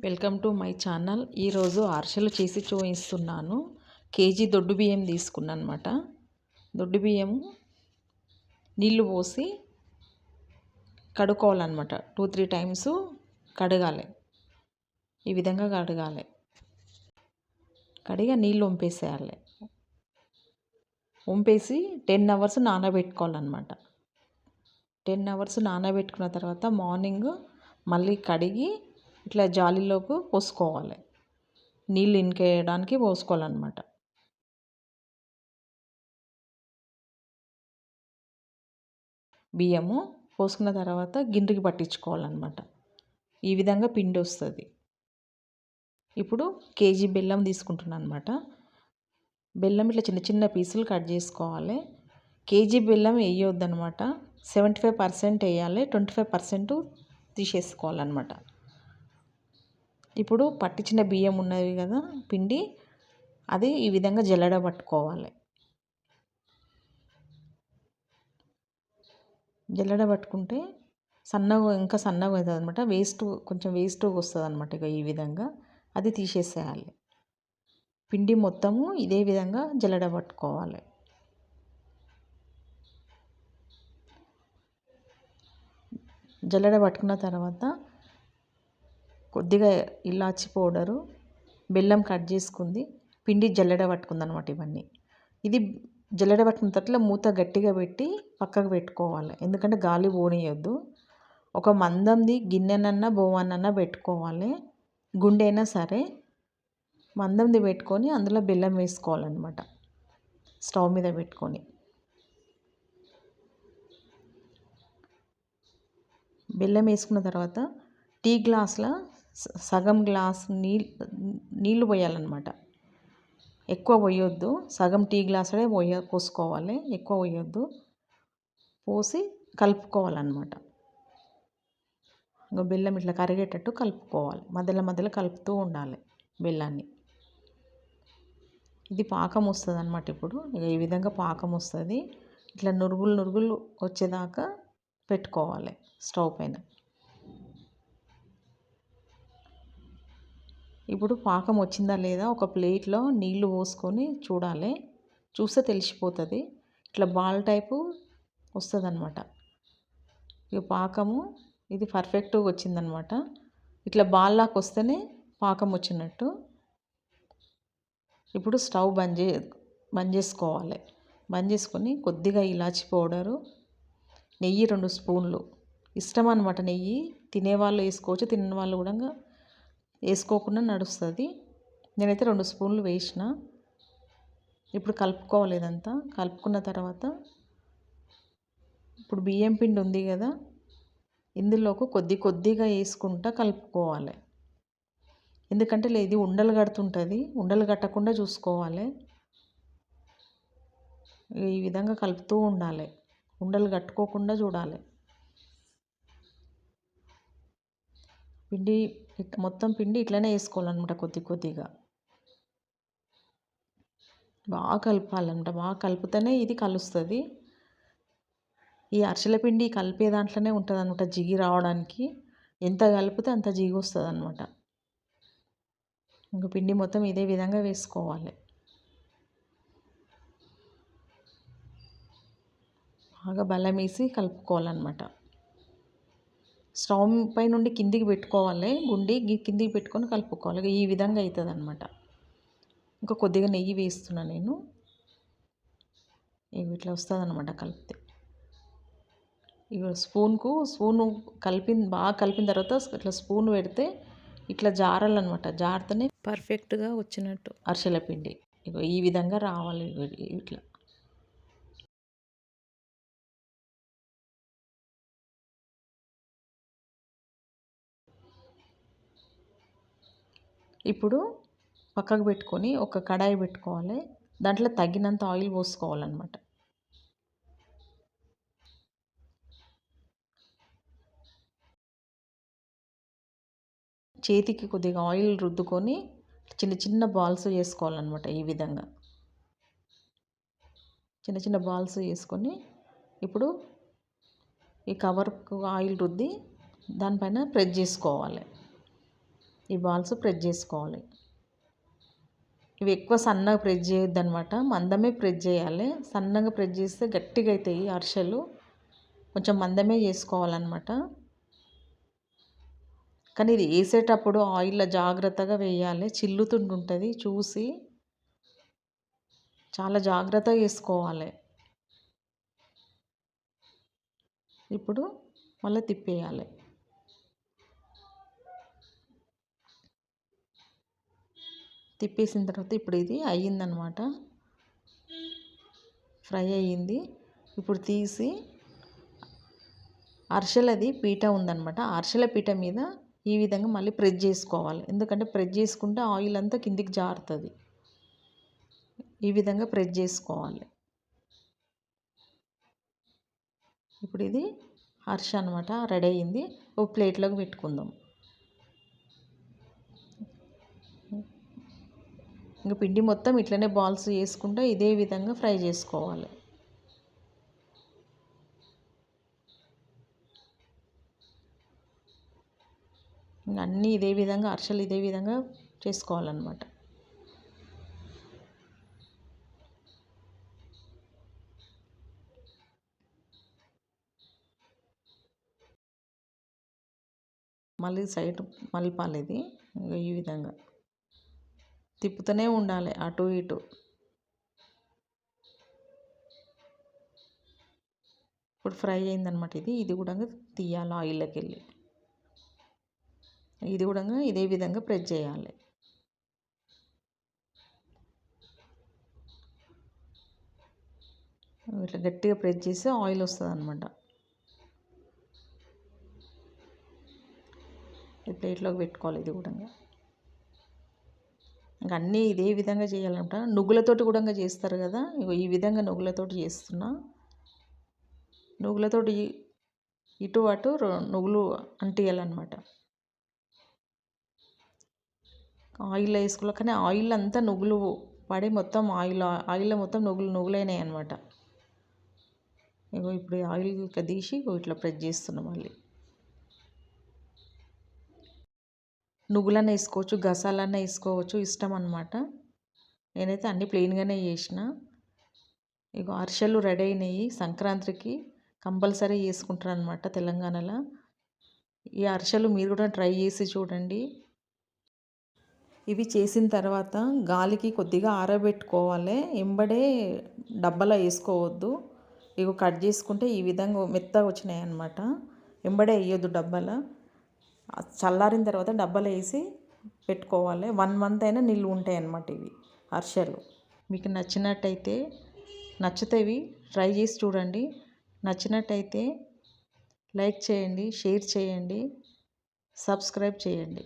Welcome to my channel. ఈరోజు అరిసెలు చేసి చూపిస్తున్నాను. కేజీ దొడ్డు బియ్యం తీసుకున్నాను అనమాట దొడ్డు బియ్యం నీళ్ళు పోసి కడుక్కోవాలన్నమాట. టూ త్రీ టైమ్స్ కడగాలి. ఈ విధంగా కడగాలి. కడిగా నీళ్ళు వంపేసేయాలి. వంపేసి టెన్ అవర్స్ నానబెట్టుకోవాలన్నమాట. టెన్ అవర్స్ నానబెట్టుకున్న తర్వాత మార్నింగ్ మళ్ళీ కడిగి ఇట్లా జాలీలోకి పోసుకోవాలి. నీళ్ళు ఇంకేయడానికి పోసుకోవాలన్నమాట. బియ్యము పోసుకున్న తర్వాత గిండికి పట్టించుకోవాలన్నమాట. ఈ విధంగా పిండి వస్తుంది. ఇప్పుడు కేజీ బెల్లం తీసుకుంటున్నాను అనమాట బెల్లం ఇట్లా చిన్న చిన్న పీసులు కట్ చేసుకోవాలి. కేజీ బెల్లం వేయొద్దనమాట సెవెంటీ ఫైవ్ పర్సెంట్ వేయాలి. ట్వంటీ ఫైవ్ పర్సెంట్ తీసేసుకోవాలన్నమాట. ఇప్పుడు పట్టించిన బియ్యం ఉన్నది కదా పిండి అది ఈ విధంగా జల్లెడ పట్టుకోవాలి. జల్లెడ పట్టుకుంటే సన్నగా ఇంకా సన్నగా అవుతుంది అనమాట వేస్ట్ కొంచెం వేస్ట్ వస్తుంది అనమాట ఇక ఈ విధంగా. అది తీసేసేయాలి. పిండి మొత్తము ఇదే విధంగా జల్లెడ పట్టుకోవాలి. జల్లెడ పట్టుకున్న తర్వాత కొద్దిగా ఇలాచి పౌడరు బెల్లం కట్ చేసుకుంది పిండి జల్లెడ పట్టుకుంది అనమాట ఇవన్నీ. ఇది జల్లెడ పట్టుకున్న తర్వాత మూత గట్టిగా పెట్టి పక్కకు పెట్టుకోవాలి. ఎందుకంటే గాలి పోనీయొద్దు. ఒక మందంది గిన్నెనన్నా బోవనన్నా పెట్టుకోవాలి. గుండె అయినా సరే మందంది పెట్టుకొని అందులో బెల్లం వేసుకోవాలన్నమాట. స్టవ్ మీద పెట్టుకొని. బెల్లం వేసుకున్న తర్వాత టీ గ్లాస్లో సగం గ్లాస్ నీళ్ళు నీళ్ళు పోయాలన్నమాట. ఎక్కువ పోయొద్దు. సగం టీ గ్లాసుడే పోయ పోసుకోవాలి. ఎక్కువ పోయొద్దు. పోసి కలుపుకోవాలన్నమాట. ఇంకా బెల్లం ఇట్లా కరిగేటట్టు కలుపుకోవాలి. మధ్యలో మధ్యలో కలుపుతూ ఉండాలి బెల్లాన్ని. ఇది పాకం వస్తుంది అనమాట ఇప్పుడు. ఇక ఈ విధంగా పాకం వస్తుంది. ఇట్లా నురుగులు నురుగులు వచ్చేదాకా పెట్టుకోవాలి స్టవ్ పైన. ఇప్పుడు పాకం వచ్చిందా లేదా ఒక ప్లేట్లో నీళ్ళు పోసుకొని చూడాలి. చూస్తే తెలిసిపోతుంది. ఇట్లా బాల్ టైపు వస్తుంది అనమాట ఇక పాకము ఇది పర్ఫెక్ట్గా వచ్చిందనమాట ఇట్లా బాల్ వస్తేనే పాకం వచ్చినట్టు. ఇప్పుడు స్టవ్ బంద్ చే బంద్ చేసుకోవాలి. బంద్ చేసుకొని కొద్దిగా ఇలాచి పౌడరు నెయ్యి రెండు స్పూన్లు. ఇష్టం అనమాట నెయ్యి. తినేవాళ్ళు వేసుకోవచ్చు తినని వాళ్ళు కూడా వేసుకోకుండా నడుస్తుంది. నేనైతే రెండు స్పూన్లు వేసిన. ఇప్పుడు కలుపుకోవాలి ఇదంతా. కలుపుకున్న తర్వాత ఇప్పుడు బియ్యం పిండి ఉంది కదా ఇందులోకి కొద్ది కొద్దిగా వేసుకుంటా కలుపుకోవాలి. ఎందుకంటే లేదు ఉండలు కడుతుంటుంది. ఉండలు కట్టకుండా చూసుకోవాలి. ఈ విధంగా కలుపుతూ ఉండాలి. ఉండలు కట్టుకోకుండా చూడాలి. పిండి మొత్తం పిండి ఇట్లనే వేసుకోవాలన్నమాట కొద్ది కొద్దిగా. బాగా కలపాలన్నమాట. బాగా కలిపితేనే ఇది కలుస్తుంది. ఈ అరిసెల పిండి కలిపే దాంట్లోనే ఉంటుంది అనమాట జిగి రావడానికి. ఎంత కలిపితే అంత జిగి వస్తుంది అనమాట ఇంకా పిండి మొత్తం ఇదే విధంగా వేసుకోవాలి. బాగా బలం వేసి కలుపుకోవాలన్నమాట. స్టవ్ పై నుండి కిందికి పెట్టుకోవాలి. గుండి కిందికి పెట్టుకొని కలుపుకోవాలి. ఈ విధంగా అవుతుంది అనమాట ఇంకా కొద్దిగా నెయ్యి వేస్తున్నా నేను. ఇట్లా వస్తుంది అనమాట కలిపితే. ఇక స్పూన్కు స్పూన్ కలిపిన బాగా కలిపిన తర్వాత ఇట్లా స్పూన్ పెడితే ఇట్లా జారాలన్నమాట. జారితేనే పర్ఫెక్ట్గా వచ్చినట్టు. అరిసెల పిండి. ఇక ఈ విధంగా రావాలి. ఇట్లా. ఇప్పుడు పక్కకు పెట్టుకొని ఒక కడాయి పెట్టుకోవాలి. దాంట్లో తగినంత ఆయిల్ పోసుకోవాలన్నమాట. చేతికి కొద్దిగా ఆయిల్ రుద్దుకొని చిన్న చిన్న బాల్స్ వేసుకోవాలన్నమాట ఈ విధంగా. చిన్న చిన్న బాల్స్ వేసుకొని ఇప్పుడు ఈ కవర్కు ఆయిల్ రుద్ది దానిపైన ప్రెస్ చేసుకోవాలి. ఈ బాల్స్ ప్రెస్ చేసుకోవాలి. ఇవి ఎక్కువ సన్నగా ప్రెస్ చేయొద్దు అనమాట మందమే ప్రెస్ చేయాలి. సన్నగా ప్రెస్ చేస్తే గట్టిగా అవుతాయి అరిసెలు. కొంచెం మందమే చేసుకోవాలన్నమాట. కానీ ఇది వేసేటప్పుడు ఆయిల్లో జాగ్రత్తగా వేయాలి. చిల్లుతుంటుంటుంది చూసి. చాలా జాగ్రత్తగా వేసుకోవాలి. ఇప్పుడు మళ్ళీ తిప్పేయాలి. తిప్పేసిన తర్వాత ఇప్పుడు ఇది అయ్యిందనమాట. ఫ్రై అయ్యింది. ఇప్పుడు తీసి అరిసెలది పీట ఉందనమాట. అరిసెల పీట మీద ఈ విధంగా మళ్ళీ ప్రెస్ చేసుకోవాలి. ఎందుకంటే ప్రెస్ చేసుకుంటే ఆయిల్ అంతా కిందికి జారుతుంది. ఈ విధంగా ప్రెస్ చేసుకోవాలి. ఇప్పుడు ఇది హర్ష అనమాట రెడీ అయింది ఒక ప్లేట్లోకి పెట్టుకుందాం. ఇంకా పిండి మొత్తం ఇట్లనే బాల్స్ చేసుకుంటూ ఇదే విధంగా ఫ్రై చేసుకోవాలి. అన్నీ ఇదే విధంగా అరిసెలు ఇదే విధంగా చేసుకోవాలన్నమాట. మళ్ళీ సైడ్ మలిపాలి ఇది ఈ విధంగా. తిప్పుతూనే ఉండాలి అటు ఇటు. ఇప్పుడు ఫ్రై అయిందనమాట ఇది. ఇది కూడా తీయాలి ఆయిల్లోకి వెళ్ళి ఇది కూడా ఇదే విధంగా ప్రెస్ చేయాలి. ఇట్లా గట్టిగా ప్రెస్ చేస్తే ఆయిల్ వస్తుంది అనమాట ప్లేట్లోకి పెట్టుకోవాలి ఇది కూడా. ఇంకా అన్నీ ఇదే విధంగా చేయాలంట. నువ్వులతోటి కూడా చేస్తారు కదా. ఇగో ఈ విధంగా నువ్వులతోటి చేస్తున్నా. నువ్వులతోటి ఇటు అటు నువ్వులు అంటియాలన్నమాట. ఆయిల్ వేసుకోవాలి. కానీ ఆయిల్ అంతా నువ్వులు పడి మొత్తం ఆయిల్ ఆయిల్ మొత్తం నువ్వులు నువ్వులైనాయి అనమాట ఇగో ఇప్పుడు ఆయిల్ ఇట్లా తీసి ఇట్లా ప్రెస్ చేస్తున్నాం మళ్ళీ. నువ్వులన్న వేసుకోవచ్చు గసాలన్న వేసుకోవచ్చు ఇష్టం అనమాట నేనైతే అన్ని ప్లెయిన్గానే చేసిన. ఇగో అరిసెలు రెడీ అయినాయి. సంక్రాంతికి కంపల్సరీ చేసుకుంటారు అనమాట తెలంగాణలో. ఈ అరిసెలు మీరు కూడా ట్రై చేసి చూడండి. ఇవి చేసిన తర్వాత గాలికి కొద్దిగా ఆరబెట్టుకోవాలి. ఎంబడే డబ్బాలో వేసుకోవద్దు. ఇవి కట్ చేసుకుంటే ఈ విధంగా మెత్తగా వచ్చినాయి అనమాట ఎంబడే వేయొద్దు డబ్బాలో. చల్లారిన తర్వాత డబ్బాలో వేసి పెట్టుకోవాలి. వన్ మంత్ అయినా నిల్వ ఉంటాయి అన్నమాట ఇవి అరిసెలు మీకు నచ్చినట్టయితే నచ్చుతాయి ట్రై చేసి చూడండి. నచ్చినట్టయితే లైక్ చేయండి షేర్ చేయండి సబ్స్క్రైబ్ చేయండి.